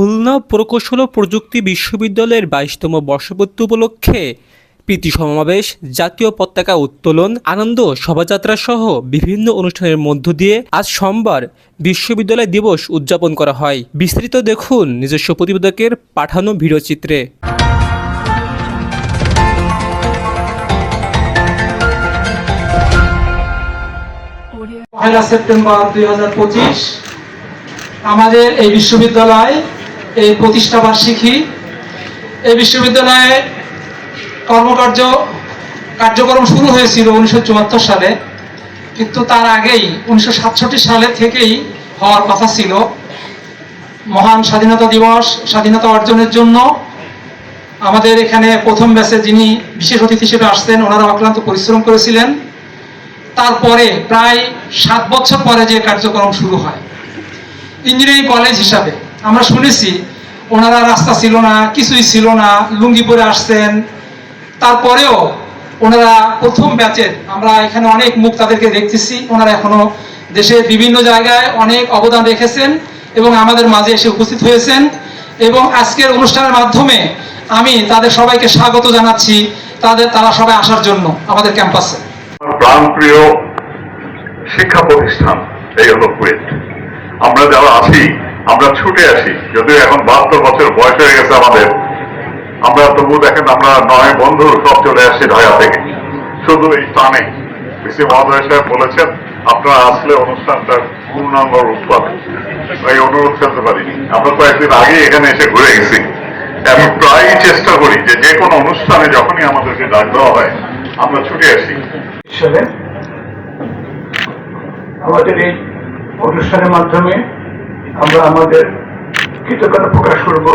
খুলনা প্রকৌশল প্রযুক্তি বিশ্ববিদ্যালয়ের বাইশতম বর্ষপূর্তি উপলক্ষে প্রীতি সমাবেশ, জাতীয় পতাকা উত্তোলন, আনন্দ শোভাযাত্রা সহ বিভিন্ন অনুষ্ঠানের মধ্য দিয়ে আজ সোমবার বিশ্ববিদ্যালয় দিবস উদযাপন করা হয়। বিস্তৃত দেখুন নিজস্ব প্রতিবেদকের পাঠানো ভিডিওচিত্রে পয়লা সেপ্টেম্বর দুই হাজার পঁচিশ, আমাদের এই বিশ্ববিদ্যালয় এই প্রতিষ্ঠা বার্ষিকী এই বিশ্ববিদ্যালয়ে কর্মকার্য কার্যক্রম শুরু হয়েছিল উনিশশো চুয়াত্তর সালে, কিন্তু তার আগেই উনিশশো সাতষট্টি সালে থেকেই হওয়ার কথা ছিল। মহান স্বাধীনতা দিবস, স্বাধীনতা অর্জনের জন্য আমাদের এখানে প্রথম ব্যাচে যিনি বিশেষ অতিথি হিসেবে আসছেন ওনারা অক্লান্ত পরিশ্রম করেছিলেন। তারপরে প্রায় সাত বছর পরে যে কার্যক্রম শুরু হয়। ইঞ্জিনিয়ারিং কলেজ হিসাবে আমরা শুনেছি, ওনারা রাস্তা ছিল না, কিছুই ছিল না, লুঙ্গি পরে আসছেন। তারপরেও ওনারা প্রথম ব্যাচের আমরা এখানে অনেক মুখ তাদেরকে দেখতেছি, ওনারা এখনও দেশের বিভিন্ন জায়গায় অনেক অবদান রেখেছেন এবং আমাদের মাঝে এসে উপস্থিত হয়েছেন। এবং আজকের অনুষ্ঠানের মাধ্যমে আমি তাদের সবাইকে স্বাগত জানাচ্ছি, তাদের, তারা সবাই আসার জন্য আমাদের ক্যাম্পাসে। প্রাণপ্রিয় শিক্ষা প্রতিষ্ঠান, এই হলো কুয়েট আমরা যারা আছি আমরা ছুটে আসি, যদিও এখন বাহাত্তর বছর বয়স হয়ে গেছে আমাদের। আমরা তবু দেখেন, আমরা নয় বন্ধু সব চলে আসছি ঢাকা থেকে। শুধু এই টানে বিসি মহোদয় সাহেব বলেছেন, আপনারা আসলে অনুষ্ঠানটা পূর্ণাঙ্গ রূপ পাবেন এই অনুরোধ ফেলতে পারিনি। আমরা কয়েকদিন আগে এখানে এসে ঘুরে গেছি। আমি প্রায়ই চেষ্টা করি যে যে কোনো অনুষ্ঠানে যখনই আমাদেরকে ডাক দেওয়া হয়, আমরা ছুটে আসি। আমাদের এই অনুষ্ঠানের মাধ্যমে আমরা আমাদের কৃতজ্ঞতা প্রকাশ করব।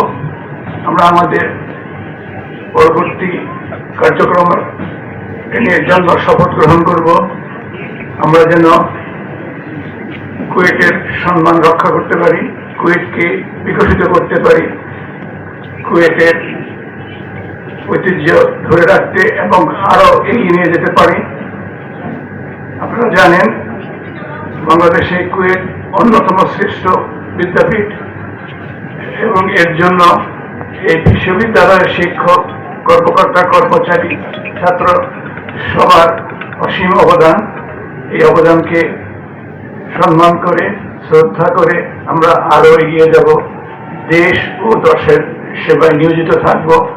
আমরা আমাদের পরবর্তী কার্যক্রম নিয়ে জন্ম শপথ গ্রহণ করব। আমরা যেন কুয়েটের সম্মান রক্ষা করতে পারি, কুয়েটকে বিকশিত করতে পারি, কুয়েটের ঐতিহ্য ধরে রাখতে এবং আরও এগিয়ে নিয়ে যেতে পারি। আপনারা জানেন, বাংলাদেশে কুয়েট অন্যতম শ্রেষ্ঠ বিদ্যাপীঠ এবং এর জন্য এই বিশ্ববিদ্যালয়ের শিক্ষক, কর্মকর্তা, কর্মচারী, ছাত্র সবার অসীম অবদান। এই অবদানকে সম্মান করে, শ্রদ্ধা করে আমরা আরও এগিয়ে যাব। দেশ ও দশের সেবায় নিয়োজিত থাকব।